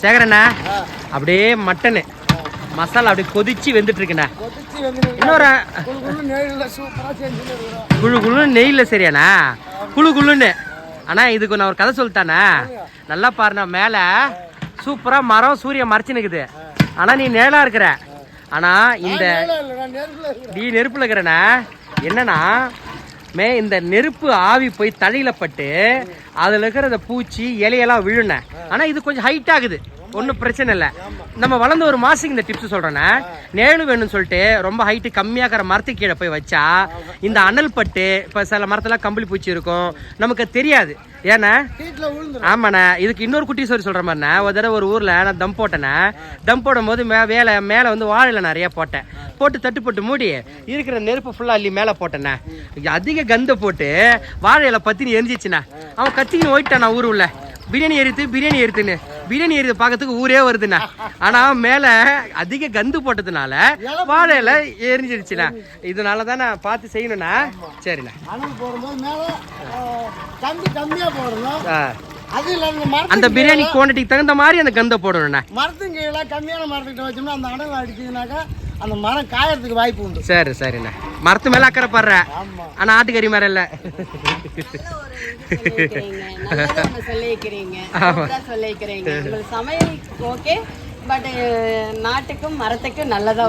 சேகரண்ணா அப்படியே மட்டனு. மசாலா அப்படியே கொதிச்சு வெந்துட்டு இருக்குண்ணா இன்னொரு குழு குழு நெய்யில் சரியாண்ணா குழு குழுன்னு. அண்ணா இதுக்கு நான் ஒரு கதை சொல்லிட்டானே நல்லா பாருண்ணா மேலே சூப்பராக மரம் சூரியன் மறைச்சுனுக்குது. ஆனால் நீ நேலா இருக்கிற. ஆனால் இந்த நீ நெருப்புல இருக்கிறனா என்னன்னா மே இந்த நெருப்பு ஆவி போய் தலையில பட்டு அதுல இருக்கிற அந்த பூச்சி இலையெல்லாம் விழுன. ஆனா இது கொஞ்சம் ஹைட் ஆகுது. ஒன்றும் பிரச்சனை இல்லை. நம்ம வளர்ந்து ஒரு மாசத்துக்கு இந்த டிப்ஸ் சொல்றேன்னா நேழு வேணும்னு சொல்லிட்டு ரொம்ப ஹைட்டு கம்மியாகிற மரத்துக்கு கீழே போய் வச்சா இந்த அனல் பட்டு இப்போ சில மரத்துல கம்பளி பூச்சி இருக்கும். நமக்கு தெரியாது. ஏன்னா ஆமாண்ணே இதுக்கு இன்னொரு குட்டி ஸ்டோரி சொல்ற மாதிரிண்ணே. ஒரு தடவை ஒரு ஊர்ல நான் தம் போட்டேண்ணே. தம் போடும் போது மே வேலை மேலே வந்து வாழையில நிறைய போட்டேன். போட்டு தட்டு போட்டு மூடி இருக்கிற நெருப்பு ஃபுல்லா அள்ளி மேலே போட்டேண்ணே. அதிக கந்த போட்டு வாழையில பத்தினி எரிஞ்சிச்சுண்ணே. அவன் கத்தின்னு ஓயிட்டான் ஊர் உள்ள பிரியாணி எரித்து பிரியாணி எரித்துன்னு. பிரியாணி எரித்து பார்க்கறதுக்கு ஊரே வருதுண்ணே. ஆனா மேல அதிக கந்து போட்டதுனால வாழையில எரிஞ்சிருச்சுண்ணே. இதனால தான் நான் பார்த்து செய்யணுண்ணா சரிண்ணே அந்த பிரியாணி குவான்டிட்டிக்கு தகுந்த மாதிரி அந்த கந்தை போடணுண்ணே மரத்துக்கு கம்மியான மரத்துக்கிட்ட வச்சோம்னா அந்த அனல் அடிச்சதுனாக்கா அந்த மரம் காயறதுக்கு வாய்ப்பு உண்டு. சரி சரிண்ணே. மரத்து மேல அக்கறை படுற. ஆனா ஆட்டுக்கறி மரம் இல்ல. பட் நாட்டுக்கும் மரத்துக்கும் நல்லதா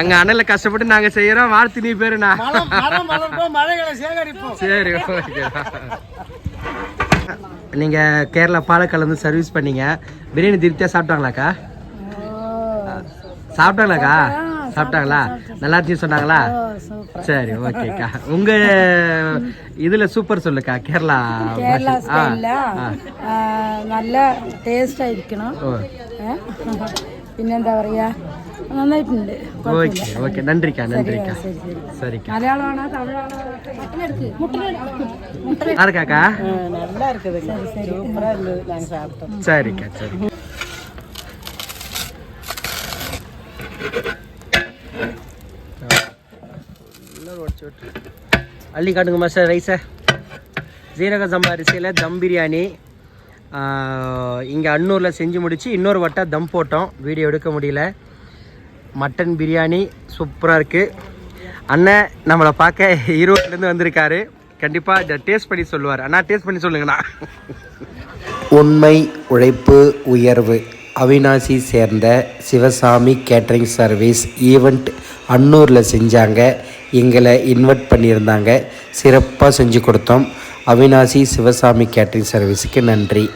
அங்க அண்ணல கஷ்டப்பட்டு நாங்க செய்யறோம். வாழ்த்து நீ பேருண்ணா. மழைகளை சேகரிப்போம். சரி ஓகே. நீங்க கேரளா பாலக்கால இருந்து சர்வீஸ் பண்ணீங்க. பிரியாணி திருப்தியா சாப்பிட்டாங்களாக்கா? சாப்பிட்டாங்களாக்கா சாப்பிட்டாங்களா நல்லா இருந்துச்சு சொன்னாங்களா சரி ஓகேக்கா உங்க இதுல சூப்பர் சொல்லுக்கா கேரளா കേരള ஆ, സ്റ്റൈലില ஆ. നല്ല ടേസ്റ്റ് ആയിരിക്കണം ஓ ഏ? പിന്നെന്താ പറയാ നന്നായിട്ടുണ്ട് ஓகே ஓகே நன்றிக்கா நன்றிக்கா ശരി ശരി சரிக்கா മലയാളമാണോ തമിഴാണോ நல்லா இருக்காக்கா நல்லா இருக்குது சூப்பராக இருந்தது நாங்கள் சாப்பிட்டோம் சரிக்கா சரி அள்ளி காட்டுங்க மாஸ்டர் ரைஸை ஜீரக சம்பா அரிசியில் தம் பிரியாணி. இங்கே அன்னூரில் செஞ்சு முடித்து இன்னொரு வட்டம் தம் போட்டோம். வீடியோ எடுக்க முடியல. மட்டன் பிரியாணி சூப்பராக இருக்குது அண்ணன் நம்மளை பார்க்க ஈரோட்லேருந்து வந்திருக்காரு. கண்டிப்பாக இதை டேஸ்ட் பண்ணி சொல்லுவார். அண்ணா டேஸ்ட் பண்ணி சொல்லுங்கண்ணா. உண்மை உழைப்பு உயர்வு. அவினாசி சேர்ந்த சிவசாமி கேட்ரிங் சர்வீஸ் ஈவெண்ட் அன்னூரில் செஞ்சாங்க. எங்களை இன்வைட் பண்ணியிருந்தாங்க. சிறப்பாக செஞ்சு கொடுத்தோம். அவினாசி சிவசாமி கேட்ரிங் சர்வீஸுக்கு நன்றி.